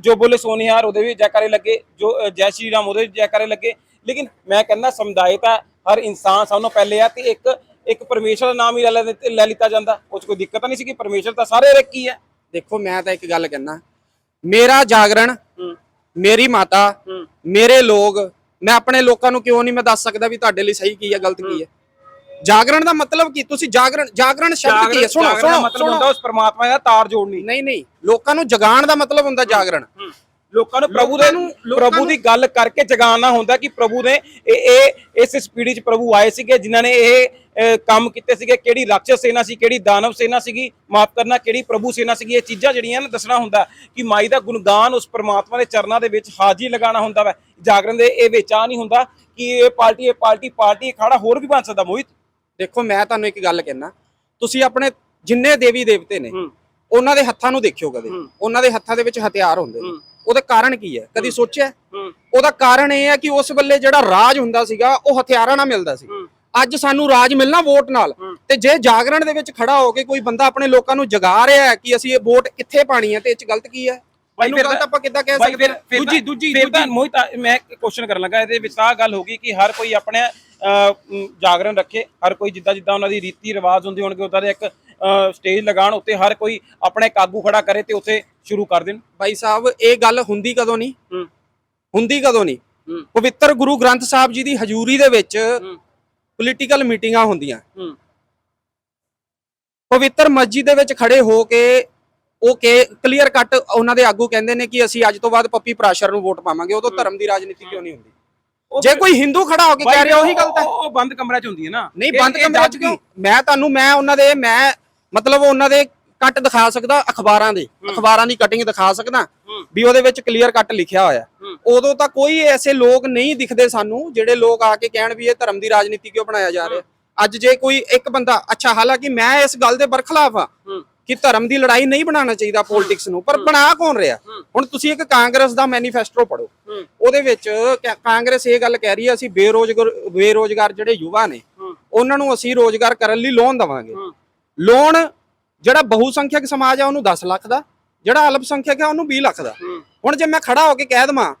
ਜੋ ਬੋਲੇ ਸੋਨਿਹਾਰ ਉਹਦੇ ਵੀ ਜੈਕਾਰੇ ਲੱਗੇ ਜੋ ਜੈ ਸ਼੍ਰੀ ਰਾਮ ਉਹਦੇ ਵੀ ਜੈਕਾਰੇ ਲੱਗੇ। ਲੇਕਿਨ ਮੈਂ ਕਹਿੰਦਾ ਸਮੁਦਾਇ ਤਾਂ ਹਰ ਇਨਸਾਨ ਸਭ ਤੋਂ ਪਹਿਲੇ ਆ ਤੇ ਇੱਕ ਇੱਕ ਪਰਮੇਸ਼ਰ ਦਾ ਨਾਮ ਹੀ ਲੈ ਲਿੱਤਾ ਜਾਂਦਾ। ਉਹ 'ਚ ਕੋਈ ਦਿੱਕਤ ਨਹੀਂ ਸੀ ਕਿ ਪਰਮੇਸ਼ਰ ਤਾਂ ਸਾਰੇ ਇੱਕ ਹੀ ਹੈ ਦੇਖੋ ਮੈਂ ਤਾਂ ਇੱਕ ਗੱਲ ਕਹਿਣਾ ਮੇਰਾ ਜਾਗਰਣ ਮੇਰੀ ਮਾਤਾ ਮੇਰੇ ਲੋਕ ਮੈਂ ਆਪਣੇ ਲੋਕਾਂ ਨੂੰ ਕਿਉਂ ਨਹੀਂ ਮੈਂ ਦੱਸ ਸਕਦਾ ਵੀ ਤੁਹਾਡੇ ਲਈ ਸਹੀ ਕੀ ਹੈ ਗਲਤ ਕੀ ਹੈ ਜਾਗਰਣ ਦਾ ਮਤਲਬ ਕੀ? ਤੁਸੀਂ ਜਾਗਰਣ ਜਾਗਰਣ ਸ਼ਬਦ ਕੀ ਹੈ? ਸੁਣੋ ਸੁਣੋ ਮਤਲਬ ਹੁੰਦਾ ਉਸ ਪਰਮਾਤਮਾ ਦਾ ਤਾਰ ਜੋੜਨੀ। ਨਹੀਂ ਨਹੀਂ। ਲੋਕਾਂ ਨੂੰ ਜਗਾਉਣ ਦਾ ਮਤਲਬ ਹੁੰਦਾ ਜਾਗਰਣ। ਲੋਕਾਂ ਨੂੰ ਪ੍ਰਭੂ ਦੇ ਪ੍ਰਭੂ ਦੀ ਗੱਲ ਕਰਕੇ ਜਗਾਉਣਾ ਹੁੰਦਾ ਕਿ ਪ੍ਰਭੂ ਨੇ ਇਹ ਇਸ ਸਪੀਡੀ ਚ ਪ੍ਰਭੂ ਆਏ ਸੀਗੇ ਜਿਨ੍ਹਾਂ ਨੇ ਇਹ ਕੰਮ ਕੀਤੇ ਸੀਗੇ। ਕਿਹੜੀ ਰਾਖਸ਼ ਸੇਨਾ ਸੀ ਕਿਹੜੀ ਦਾਨਵ ਸੇਨਾ ਸੀਗੀ ਮਾਫ ਕਰਨਾ ਕਿਹੜੀ ਪ੍ਰਭੂ ਸੇਨਾ ਸੀਗੀ ਇਹ ਚੀਜ਼ਾਂ ਜਿਹੜੀਆਂ ਨੇ ਦੱਸਣਾ ਹੁੰਦਾ ਕਿ ਮਾਈ ਦਾ ਗੁਣਗਾਨ ਉਸ ਪਰਮਾਤਮਾ ਦੇ ਚਰਨਾਂ ਦੇ ਵਿੱਚ ਹਾਜ਼ਰੀ ਲਗਾਉਣਾ ਹੁੰਦਾ ਵਾ। ਜਾਗਰਣ ਦੇ ਇਹ ਵਿੱਚ ਆ ਨਹੀਂ ਹੁੰਦਾ ਕਿ ਇਹ ਪਾਰਟੀ ਇਹ ਪਾਰਟੀ ਪਾਰਟੀ ਖਾੜਾ ਹੋਰ ਵੀ ਬਣ ਸਕਦਾ ਮੋਹਿਤ। ਦੇਖੋ ਮੈਂ ਤੁਹਾਨੂੰ ਇੱਕ ਗੱਲ ਕਹਿਣਾ ਤੁਸੀਂ ਆਪਣੇ ਜਿੰਨੇ ਦੇਵੀ ਦੇਵਤੇ ਨੇ ਉਹਨਾਂ ਦੇ ਹੱਥਾਂ ਨੂੰ ਦੇਖਿਓ ਕਦੇ। ਉਹਨਾਂ ਦੇ ਹੱਥਾਂ ਦੇ ਵਿੱਚ ਹਥਿਆਰ ਹੁੰਦੇ ਨੇ। ਉਹਦਾ ਕਾਰਨ ਕੀ ਹੈ? ਕਦੀ ਸੋਚਿਆ? ਉਹਦਾ ਕਾਰਨ ਇਹ ਹੈ ਕਿ ਉਸ ਵੇਲੇ ਜਿਹੜਾ ਰਾਜ ਹੁੰਦਾ ਸੀਗਾ ਉਹ ਹਥਿਆਰਾਂ ਨਾਲ ਮਿਲਦਾ ਸੀ। ਅੱਜ ਸਾਨੂੰ ਰਾਜ ਮਿਲਣਾ ਵੋਟ ਨਾਲ। ਤੇ ਜੇ ਜਾਗਰਣ ਦੇ ਵਿੱਚ ਖੜਾ ਹੋ ਕੇ ਕੋਈ ਬੰਦਾ ਆਪਣੇ ਲੋਕਾਂ ਨੂੰ ਜਗਾ ਰਿਹਾ ਹੈ ਕਿ ਅਸੀਂ ਇਹ ਵੋਟ ਕਿੱਥੇ ਪਾਣੀ ਹੈ ਤੇ ਇਹ ਚ ਗਲਤ ਕੀ ਹੈ? ਬਾਈ ਇਹਨੂੰ ਫਿਰ ਗਲਤ ਤਾਂ- ਆਪਾਂ ਕਿੱਦਾਂ ਕਹਿ ਬਾਈ ਸਕਦੇ ਫਿਰ ਹਾਂ? ਫਿਰ ਦੂਜੀ ਤਾਂ- ਦੂਜੀ ਫਿਰ ਤਾਂ ਦੂਜੀ ਮੋਹਿਤ ਆ- ਮੈਂ ਕੁਐਸਚਨ ਕਰਨ ਲੱਗਾ ਇਹਦੇ ਵਿੱਚ ਤਾਂ ਗੱਲ ਹੋਗੀ ਕਿ ਹਰ ਕੋਈ ਆਪਣੇ ਅਹ, ਮ, ਜਾਗਰਣ ਰੱਖੇ ਹਰ ਕੋਈ ਜਿੱਦਾਂ ਜਿੱਦਾਂ ਉਹਨਾਂ ਦੀ ਰੀਤੀ ਰਿਵਾਜ ਹੁੰਦੇ ਹੋਣਗੇ ਉਦਾਂ ਦੇ ਇੱਕ ਸਟੇਜ ਲਗਾਉਣ ਉੱਤੇ ਹਰ ਕੋਈ ਆਪਣੇ ਕਾਗੂ ਖੜਾ ਕਰੇ ਤੇ ਉੱਥੇ ਸ਼ੁਰੂ ਕਰ ਦੇਣ। ਭਾਈ ਸਾਹਿਬ ਇਹ ਗੱਲ ਹੁੰਦੀ ਕਦੋਂ ਨਹੀਂ? ਹੁੰਦੀ ਕਦੋਂ ਨਹੀਂ? ਪਵਿੱਤਰ ਗੁਰੂ ਗ੍ਰੰਥ ਸਾਹਿਬ ਜੀ ਦੀ ਹਜ਼ੂਰੀ ਦੇ ਵਿੱਚ ਪੋਲੀਟੀਕਲ ਮੀਟਿੰਗਾਂ ਹੁੰਦੀਆਂ। ਪਵਿੱਤਰ ਮਸਜਿਦ ਦੇ ਵਿੱਚ ਖੜੇ ਹੋ ਕੇ ਉਹ ਕੇ ਕਲੀਅਰ ਕੱਟ ਉਹਨਾਂ ਦੇ ਆਗੂ ਕਹਿੰਦੇ ਨੇ ਕਿ ਅਸੀਂ ਅੱਜ ਤੋਂ ਬਾਅਦ ਪੱਪੀ ਪ੍ਰਾਸ਼ਰ ਨੂੰ ਵੋਟ ਪਾਵਾਂਗੇ ਉਦੋਂ ਧਰਮ ਦੀ ਰਾਜਨੀਤੀ ਕਿਉਂ ਨਹੀਂ ਹੁੰਦੀ? ਜੇ ਕੋਈ ਹਿੰਦੂ ਖੜਾ ਹੋ ਕੇ ਕਹਿ ਰਿਹਾ ਉਹੀ ਗਲਤ ਹੈ। ਉਹ- ਬੰਦ ਕਮਰੇ 'ਚ ਹੁੰਦੀ ਹੈ ਨਾ। ਨਹੀਂ ਬੰਦ ਕਮਰੇ ਚ ਕਿਉਂ? ਮੈਂ ਤੁਹਾਨੂੰ ਮੈਂ ਉਹਨਾਂ ਦੇ ਮੈਂ ਮਤਲਬ ਉਹਨਾਂ ਦੇ ਕੱਟ ਦਿਖਾ ਸਕਦਾ ਅਖਬਾਰਾਂ ਦੇ ਅਖਬਾਰਾਂ ਦੀ ਕਟਿੰਗ ਦਿਖਾ ਸਕਦਾ। ਵੀ ਉਹਦੇ ਵਿੱਚ ਕਲੀਅਰ ਕੱਟ ਲਿਖਿਆ ਹੋਇਆ। ਉਦੋਂ ਤਾਂ ਕੋਈ ਐਸੇ ਲੋਕ ਨਹੀਂ ਦਿਖਦੇ ਸਾਨੂੰ ਜਿਹੜੇ ਲੋਕ ਆ ਕੇ ਕਹਿਣ ਵੀ ਇਹ ਧਰਮ ਦੀ ਰਾਜਨੀਤੀ ਕਿਉਂ ਬਣਾਇਆ ਜਾ ਰਿਹਾ। ਅੱਜ ਜੇ ਕੋਈ ਇੱਕ ਬੰਦਾ ਅੱਛਾ ਹਾਲਾਂਕਿ ਮੈਂ ਇਸ ਗੱਲ ਦੇ ਬਰਖਲਾਫ ਆ ਕਿ ਧਰਮ ਦੀ ਲੜਾਈ ਨਹੀਂ ਬਣਾਉਣਾ ਚਾਹੀਦਾ ਪੋਲਿਟਿਕਸ ਨੂੰ ਪਰ ਬਣਾ ਕੌਣ ਰਿਹਾ? ਹੁਣ ਤੁਸੀਂ ਇੱਕ ਕਾਂਗਰਸ ਦਾ ਮੈਨੀਫੈਸਟੋ ਪੜੋ ਉਹਦੇ ਵਿੱਚ ਕਾਂਗਰਸ ਇਹ ਗੱਲ ਕਹਿ ਰਹੀ ਹੈ ਅਸੀਂ ਬੇਰੋਜ਼ਗਾਰ ਬੇਰੋਜ਼ਗਾਰ ਜਿਹੜੇ ਯੁਵਾ ਨੇ ਉਹਨਾਂ ਨੂੰ ਅਸੀਂ ਰੋਜ਼ਗਾਰ ਕਰਨ ਲਈ ਲੋਨ ਦਵਾਂਗੇ। ਲੋਨ ਜਿਹੜਾ ਬਹੁ ਸੰਖਿਅਕ ਸਮਾਜ ਆ ਉਹਨੂੰ 10 ਲੱਖ ਦਾ ਜਿਹੜਾ ਅਲਪ ਸੰਖਿਅਕ ਹੈ ਉਹਨੂੰ 20 ਲੱਖ ਦਾ। ਹੁਣ ਜੇ ਮੈਂ ਖੜਾ ਹੋ ਕੇ ਕਹਿ ਦਵਾਂ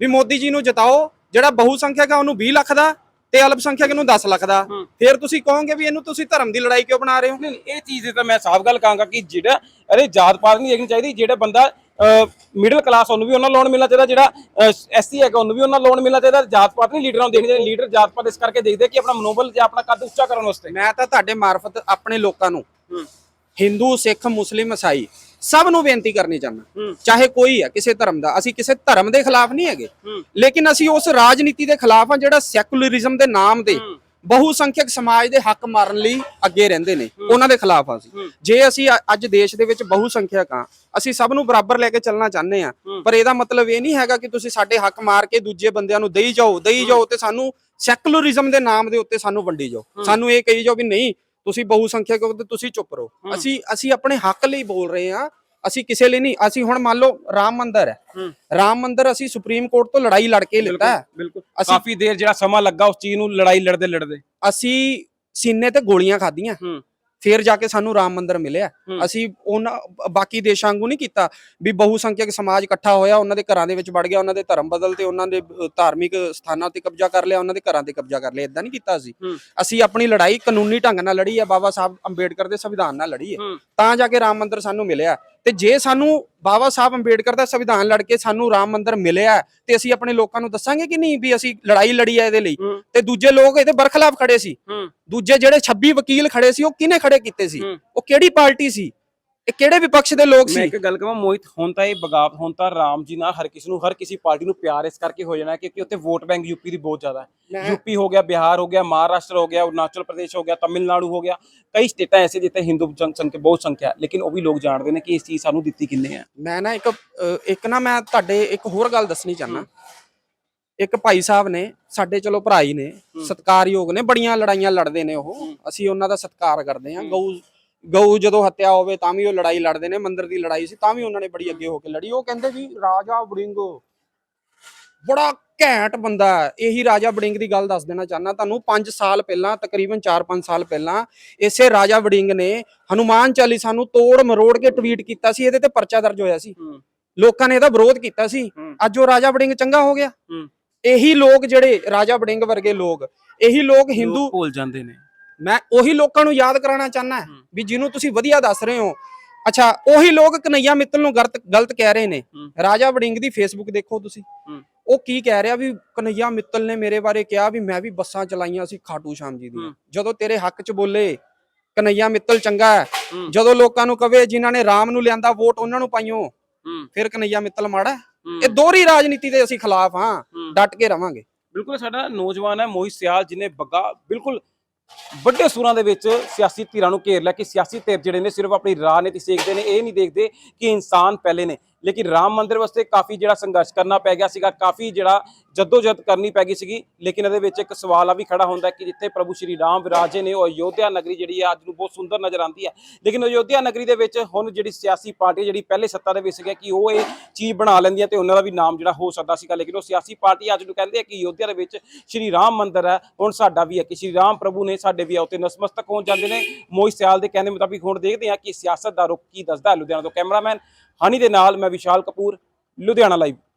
ਵੀ ਮੋਦੀ ਜੀ ਨੂੰ ਜਿਤਾਓ ਜਿਹੜਾ ਬਹੁ ਸੰਖਿਅਕ ਹੈ ਉਹਨੂੰ 20 ਲੱਖ ਦਾ ਤੇ ਅਲਪ ਸੰਖਿਅਕ ਨੂੰ 10 ਲੱਖ ਦਾ। ਫਿਰ ਤੁਸੀਂ ਕਹੋਗੇ ਵੀ ਇਹਨੂੰ ਤੁਸੀਂ ਧਰਮ ਦੀ ਲੜਾਈ ਕਿਉਂ ਬਣਾ ਰਹੇ ਹੋ? ਨਹੀਂ ਇਹ ਚੀਜ਼ ਦੀ ਤਾਂ ਮੈਂ ਸਾਫ਼ ਗੱਲ ਕਹਾਂਗਾ ਕਿ ਜਿਹੜਾ ਅਰੇ ਜਾਤ ਪਾਤ ਨਹੀਂ ਦੇਖਣੀ ਚਾਹੀਦੀ ਜਿਹੜਾ ਬੰਦਾ ਮਿਡਲ ਕਲਾਸ ਉਹਨੂੰ ਵੀ ਉਹਨਾਂ ਲੋਨ ਮਿਲਣਾ ਚਾਹੀਦਾ ਜਿਹੜਾ ਐਸਸੀ ਹੈਗਾ ਉਹਨੂੰ ਵੀ ਉਹਨਾਂ ਲੋਨ ਮਿਲਣਾ ਚਾਹੀਦਾ ਜਾਤ ਪਾਤ ਨਹੀਂ ਲੀਡਰਾਂ ਨੂੰ ਦੇਖਣੀ ਚਾਹੀਦੀ ਲੀਡਰ ਜਾਤ ਪਾਤ ਇਸ ਕਰਕੇ ਦੇਖਦੇ ਕਿ ਆਪਣਾ ਮਨੋਬਲ ਜਾਂ ਆਪਣਾ ਕੱਦ ਉੱਚਾ ਕਰਨ ਵਾਸਤੇ। ਮੈਂ ਤਾਂ ਤੁਹਾਡੇ ਮਾਰਫਤ ਆਪਣੇ ਲੋਕਾਂ ਨੂੰ ਹਿੰਦੂ ਸਿੱਖ ਮੁਸਲਿਮ ਈਸਾਈ ਸਭ ਨੂੰ ਬੇਨਤੀ ਕਰਨੀ ਚਾਹੁੰਦਾ। ਚਾਹੇ ਕੋਈ ਹੈ ਕਿਸੇ ਧਰਮ ਦਾ। ਅਸੀਂ ਕਿਸੇ ਧਰਮ ਦੇ ਖਿਲਾਫ ਨਹੀਂ ਹੈਗੇ। ਲੇਕਿਨ ਅਸੀਂ ਉਸ ਰਾਜਨੀਤੀ ਦੇ ਖਿਲਾਫ ਆ ਜਿਹੜਾ ਸੈਕੂਲਰਿਜ਼ਮ ਦੇ ਨਾਮ ਤੇ ਬਹੁ ਸੰਖਿਅਕ ਸਮਾਜ ਦੇ ਹੱਕ ਮਾਰਨ ਲਈ ਅੱਗੇ ਰਹਿੰਦੇ ਨੇ ਉਹਨਾਂ ਦੇ ਖਿਲਾਫ ਆ ਅਸੀਂ। ਜੇ ਅਸੀਂ ਅੱਜ ਦੇਸ਼ ਦੇ ਵਿੱਚ ਬਹੁ ਸੰਖਿਅਕ ਆ ਅਸੀਂ ਸਭ ਨੂੰ ਬਰਾਬਰ ਲੈ ਕੇ ਚੱਲਣਾ ਚਾਹੁੰਦੇ ਆ। ਪਰ ਇਹਦਾ ਮਤਲਬ ਇਹ ਨਹੀਂ ਹੈਗਾ ਕਿ ਤੁਸੀਂ ਸਾਡੇ ਹੱਕ ਮਾਰ ਕੇ ਦੂਜੇ ਬੰਦਿਆਂ ਨੂੰ ਦੇਈ ਜਾਓ ਦੇਈ ਜਾਓ ਤੇ ਸਾਨੂੰ ਸੈਕੂਲਰਿਜ਼ਮ ਦੇ ਨਾਮ ਦੇ ਉੱਤੇ ਸਾਨੂੰ ਵੰਡੀ ਜਾਓ। ਸਾਨੂੰ ਇਹ ਕਹੀ ਜਾਓ ਵੀ ਨਹੀਂ ਤੁਸੀਂ ਬਹੁ ਸੰਖਿਅਕ ਹੋ ਤੇ ਤੁਸੀਂ ਚੁੱਪ ਰਹੋ। ਅਸੀਂ ਅਸੀਂ ਆਪਣੇ ਹੱਕ ਲਈ ਬੋਲ ਰਹੇ ਆ ਅਸੀਂ ਕਿਸੇ ਲਈ ਨਹੀਂ। ਅਸੀਂ ਹੁਣ ਮੰਨ ਲਓ ਰਾਮ ਮੰਦਿਰ ਹੈ। ਰਾਮ ਮੰਦਿਰ ਅਸੀਂ ਸੁਪਰੀਮ ਕੋਰਟ ਤੋਂ ਲੜਾਈ ਲੜ ਕੇ ਲਿੱਤਾ ਹੈ। ਬਿਲਕੁਲ। ਅਸੀਂ- ਕਾਫੀ ਦੇਰ ਜਿਹੜਾ ਸਮਾਂ ਲੱਗਾ ਉਸ ਚੀਜ਼ ਨੂੰ ਲੜਾਈ ਲੜਦੇ ਲੜਦੇ। ਅਸੀਂ ਸੀਨੇ ਤੇ ਗੋਲੀਆਂ ਖਾਧੀਆਂ। ਹੂੰ। ਫਿਰ ਜਾ ਕੇ ਸਾਨੂੰ ਰਾਮ ਮੰਦਿਰ ਮਿਲਿਆ। ਅਸੀਂ ਉਹਨਾਂ ਬਾਕੀ ਦੇਸ਼ਾਂ ਵਾਂਗੂ ਨਹੀਂ ਕੀਤਾ ਵੀ ਬਹੁ ਸੰਖਿਅਕ ਸਮਾਜ ਇਕੱਠਾ ਹੋਇਆ ਉਹਨਾਂ ਦੇ ਘਰਾਂ ਦੇ ਵਿੱਚ ਵੜ ਗਿਆ ਉਹਨਾਂ ਦੇ ਧਰਮ ਬਦਲ ਤੇ ਉਹਨਾਂ ਦੇ ਧਾਰਮਿਕ ਸਥਾਨਾਂ ਤੇ ਕਬਜ਼ਾ ਕਰ ਲਿਆ ਉਹਨਾਂ ਦੇ ਘਰਾਂ ਤੇ ਕਬਜ਼ਾ ਕਰ ਲਿਆ ਇਦਾਂ ਨਹੀਂ ਕੀਤਾ ਅਸੀਂ। ਅਸੀਂ ਆਪਣੀ ਲੜਾਈ ਕਾਨੂੰਨੀ ਢੰਗ ਨਾਲ ਲੜੀ ਹੈ ਬਾਬਾ ਸਾਹਿਬ ਅੰਬੇਡਕਰ ਦੇ ਸੰਵਿਧਾਨ ਨਾਲ ਲੜੀ ਹੂੰ। ਤਾਂ ਜਾ ਕੇ ਰਾਮ ਮੰਦਿਰ ਸਾਨੂੰ ਮਿਲਿਆ ਤੇ ਜੇ ਸਾਨੂੰ ਬਾਬਾ ਸਾਹਿਬ ਅੰਬੇਡਕਰ ਦਾ ਸੰਵਿਧਾਨ ਲੜ ਕੇ ਸਾਨੂੰ ਰਾਮ ਮੰਦਿਰ ਮਿਲਿਆ ਤੇ ਅਸੀਂ ਆਪਣੇ ਲੋਕਾਂ ਨੂੰ ਦੱਸਾਂਗੇ ਕਿ ਨਹੀਂ ਵੀ ਅਸੀਂ ਲੜਾਈ ਲੜੀ ਹੈ ਇਹਦੇ ਲਈ? ਤੇ ਦੂਜੇ ਲੋਕ ਇਹਦੇ ਬਰਖਲਾਫ ਖੜੇ ਸੀ। ਦੂਜੇ ਜਿਹੜੇ 26 ਵਕੀਲ ਖੜੇ ਸੀ ਉਹ ਕਿਹਨੇ ਖੜੇ ਕੀਤੇ ਸੀ। ਉਹ ਕਿਹੜੀ ਪਾਰਟੀ ਸੀ? ਇਹ ਕਿਹੜੇ ਵਿਪਕਸ਼ ਦੇ ਲੋਕ ਮੈਂ ਸੀ? ਇੱਕ ਗੱਲ ਕਹਾਂ ਮੋਹਿਤ ਹੁਣ ਤਾਂ ਇਹ ਬਗਾਵ ਹੁਣ ਤਾਂ ਰਾਮ ਜੀ ਨਾਲ ਹਰ ਕਿਸੇ ਨੂੰ ਹਰ ਕਿਸੇ ਪਾਰਟੀ ਨੂੰ ਪਿਆਰ ਇਸ ਕਰਕੇ ਹੋ ਜਾਣਾ ਹੈ ਕਿਉਂਕਿ ਉੱਥੇ ਵੋਟ ਬੈਂਕ ਯੂਪੀ ਦੀ ਬਹੁਤ ਜ਼ਿਆਦਾ ਹੈ। ਯੂਪੀ ਹੋ ਗਿਆ ਬਿਹਾਰ ਹੋ ਗਿਆ ਮਹਾਰਾਸ਼ਟਰ ਹੋ ਗਿਆ ਅਰੁਣਾਚਲ ਪ੍ਰਦੇਸ਼ ਹੋ ਗਿਆ ਤਮਿਲਨਾਡੂ ਹੋ ਗਿਆ ਕਈ ਸਟੇਟਾਂ ਐਸੇ ਜਿੱਥੇ ਹਿੰਦੂ ਜਨਸੰਖਿਆ ਬਹੁਤ ਸੰਖਿਆ ਹੈ, ਲੇਕਿਨ ਉਹ ਵੀ ਲੋਕ ਜਾਣਦੇ ਨੇ ਕਿ ਇਸ ਚੀਜ਼ ਸਾਨੂੰ ਦਿੱਤੀ ਕਿੰਨੇ ਆ। ਮੈਂ ਨਾ ਇੱਕ ਅ, ਇੱਕ ਨਾ ਮੈਂ ਤੁਹਾਡੇ ਇੱਕ ਹੋਰ ਗੱਲ ਦੱਸਣੀ ਚਾਹਨਾ ਇੱਕ ਭਾਈ ਸਾਹਿਬ ਨੇ ਸਾਡੇ ਚਲੋ ਭਰਾ ਹੀ ਨੇ ਸਤਿਕਾਰਯੋਗ ਨੇ ਬੜੀਆਂ ਲੜਾਈਆਂ ਲੜਦੇ ਨੇ ਉਹ। ਅਸੀਂ ਉਹਨਾਂ ਦਾ ਸਤਿਕਾਰ ਕਰਦੇ ਹਾਂ। ਗਊ ਗਊ ਜਦੋਂ ਹੱਤਿਆ ਹੋਵੇ ਤਾਂ ਵੀ ਉਹ ਲੜਾਈ ਲੜਦੇ ਨੇ ਮੰਦਿਰ ਦੀ ਲੜਾਈ ਸੀ ਤਾਂ ਵੀ ਉਹਨਾਂ ਨੇ ਬੜੀ ਅੱਗੇ ਹੋ ਕੇ ਲੜੀ। ਉਹ ਕਹਿੰਦੇ ਵੀ ਰਾਜਾ ਵੜਿੰਗ ਬੜਾ ਘੈਂਟ ਬੰਦਾ ਹੈ। ਇਹੀ ਰਾਜਾ ਵੜਿੰਗ ਦੀ ਗੱਲ ਦੱਸ ਦੇਣਾ ਚਾਹਨਾ ਤੁਹਾਨੂੰ 5 ਸਾਲ ਪਹਿਲਾਂ ਤਕਰੀਬਨ 4-5 ਸਾਲ ਪਹਿਲਾਂ ਇਸੇ ਰਾਜਾ ਵੜਿੰਗ ਨੇ ਹਨੂਮਾਨ ਚਾਲੀਸਾ ਨੂੰ ਤੋੜ ਮਰੋੜ ਕੇ ਟਵੀਟ ਕੀਤਾ ਸੀ। ਇਹਦੇ ਤੇ ਪਰਚਾ ਦਰਜ ਹੋਇਆ ਸੀ। ਲੋਕਾਂ ਨੇ ਇਹਦਾ ਵਿਰੋਧ ਕੀਤਾ ਸੀ। ਅੱਜ ਉਹ ਰਾਜਾ ਵੜਿੰਗ ਚੰਗਾ ਹੋ ਗਿਆ। ਇਹੀ ਲੋਕ ਜਿਹੜੇ ਰਾਜਾ ਵੜਿੰਗ ਵਰਗੇ ਲੋਕ ਇਹੀ ਲੋਕ ਹਿੰਦੂ ਭੁੱਲ ਜਾਂਦੇ ਨੇ। ਮੈਂ ਉਹੀ ਲੋਕਾਂ ਨੂੰ ਯਾਦ ਕਰਾਉਣਾ ਚਾਹਨਾ। ਵੀ ਜਿਹਨੂੰ ਤੁਸੀਂ ਵਧੀਆ ਦੱਸ ਰਹੇ ਹੋ ਅੱਛਾ ਉਹੀ ਲੋਕ ਕਨਈਆ ਮਿੱਤਲ ਨੂੰ ਗਲਤ ਗਲਤ ਕਹਿ ਰਹੇ ਨੇ। ਰਾਜਾ ਵੜਿੰਗ ਦੀ ਫੇਸਬੁੱਕ ਦੇਖੋ ਤੁਸੀਂ। ਉਹ ਕੀ ਕਹਿ ਰਿਹਾ ਵੀ ਕਨਈਆ ਮਿੱਤਲ ਨੇ ਮੇਰੇ ਬਾਰੇ ਕਿਹਾ ਵੀ ਮੈਂ ਵੀ ਬੱਸਾਂ ਚਲਾਈਆਂ ਸੀ ਖਾਟੂ ਸ਼ਾਮ ਜੀ ਹੂੰ। ਜਦੋਂ ਤੇਰੇ ਹੱਕ 'ਚ ਬੋਲੇ ਕਨਈਆ ਮਿੱਤਲ ਚੰਗਾ ਹੈ। ਜਦੋਂ ਲੋਕਾਂ ਨੂੰ ਕਵੇ ਜਿਨ੍ਹਾਂ ਨੇ ਰਾਮ ਨੂੰ ਲਿਆਂਦਾ ਵੋਟ ਉਹਨਾਂ ਨੂੰ ਪਾਈਓ ਫਿਰ ਕਨਈਆ ਮਿੱਤਲ ਮਾੜਾ। ਇਹ ਦੋਹਰੀ ਰਾਜਨੀਤੀ ਦੇ ਅਸੀਂ ਖਿਲਾਫ ਹਾਂ। ਡਟ ਕੇ ਰਵਾਂਗੇ ਬਿਲਕੁਲ ਸਾਡਾ ਨੌਜਵਾਨ ਹੈ ਮੋਹਿਤ ਸਿਆਲ ਜਿਹਨੇ ਬੱਗਾ ਬਿਲਕੁਲ ਵੱਡੇ ਸੁਰਾਂ ਦੇ ਵਿੱਚ ਸਿਆਸੀ ਧਿਰਾਂ ਨੂੰ ਘੇਰ ਲਿਆ ਕਿ ਸਿਆਸੀ ਧਿਰ ਜਿਹੜੇ ਨੇ ਸਿਰਫ ਆਪਣੀ ਰਾਜਨੀਤੀ ਸੇਖਦੇ ਨੇ, ਇਹ ਨਹੀਂ ਦੇਖਦੇ ਕਿ ਇਨਸਾਨ ਪਹਿਲੇ ਨੇ। ਲੇਕਿਨ ਰਾਮ ਮੰਦਿਰ ਵਾਸਤੇ ਕਾਫੀ ਜਿਹੜਾ ਸੰਘਰਸ਼ ਕਰਨਾ ਪੈ ਗਿਆ ਸੀਗਾ, ਕਾਫੀ ਜਿਹੜਾ ਜਦੋਜਦ ਕਰਨੀ ਪੈ ਗਈ ਸੀਗੀ, ਲੇਕਿਨ ਇਹਦੇ ਵਿੱਚ ਇੱਕ ਸਵਾਲ ਆ ਵੀ ਖੜਾ ਹੁੰਦਾ ਕਿ ਜਿੱਥੇ ਪ੍ਰਭੂ ਸ਼੍ਰੀ ਰਾਮ ਵਿਰਾਜੇ ਨੇ ਉਹ ਅਯੋਧਿਆ ਨਗਰੀ ਜਿਹੜੀ ਹੈ ਅੱਜ ਨੂੰ ਬਹੁਤ ਸੁੰਦਰ ਨਜ਼ਰ ਆਉਂਦੀ ਹੈ। ਲੇਕਿਨ ਅਯੋਧਿਆ ਨਗਰੀ ਦੇ ਵਿੱਚ ਹੁਣ ਜਿਹੜੀ ਸਿਆਸੀ ਪਾਰਟੀ ਜਿਹੜੀ ਪਹਿਲੇ ਸੱਤਾ ਦੇ ਵਿੱਚ ਸੀਗਾ ਕਿ ਉਹ ਇਹ ਚੀਜ਼ ਬਣਾ ਲੈਂਦੀਆਂ ਤੇ ਉਹਨਾਂ ਦਾ ਵੀ ਨਾਮ ਜਿਹੜਾ ਹੋ ਸਕਦਾ ਸੀਗਾ, ਲੇਕਿਨ ਉਹ ਸਿਆਸੀ ਪਾਰਟੀ ਅੱਜ ਨੂੰ ਕਹਿੰਦੇ ਆ ਕਿ ਅਯੋਧਿਆ ਦੇ ਵਿੱਚ ਸ਼੍ਰੀ ਰਾਮ ਮੰਦਿਰ ਹੈ, ਹੁਣ ਸਾਡਾ ਵੀ ਹੈ ਕਿ ਸ਼੍ਰੀ ਰਾਮ ਪ੍ਰਭੂ ਨੇ ਸਾਡੇ ਵੀ ਆ ਉੱਤੇ ਨਸਮਸਤਕ ਹੋਣ ਜਾਂਦੇ ਨੇ। ਮੋਹਿਤ ਸਿਆਲ ਦੇ ਕਹਿੰਦੇ ਮੁਤਾਬਿਕ ਹੁਣ ਦੇਖਦੇ ਹਾਂ ਕਿ ਸਿਆਸਤ ਦਾ ਰੁਖ ਕੀ ਦੱਸਦਾ ਲੁਧਿਆਣਾ ਤੋਂ ਕੈਮਰਾਮੈਨ ਹਨੀ ਦੇ ਨਾਲ ਮੈਂ ਵਿਸ਼ਾਲ ਕਪੂਰ ਲੁਧਿਆਣਾ ਲਾਈਵ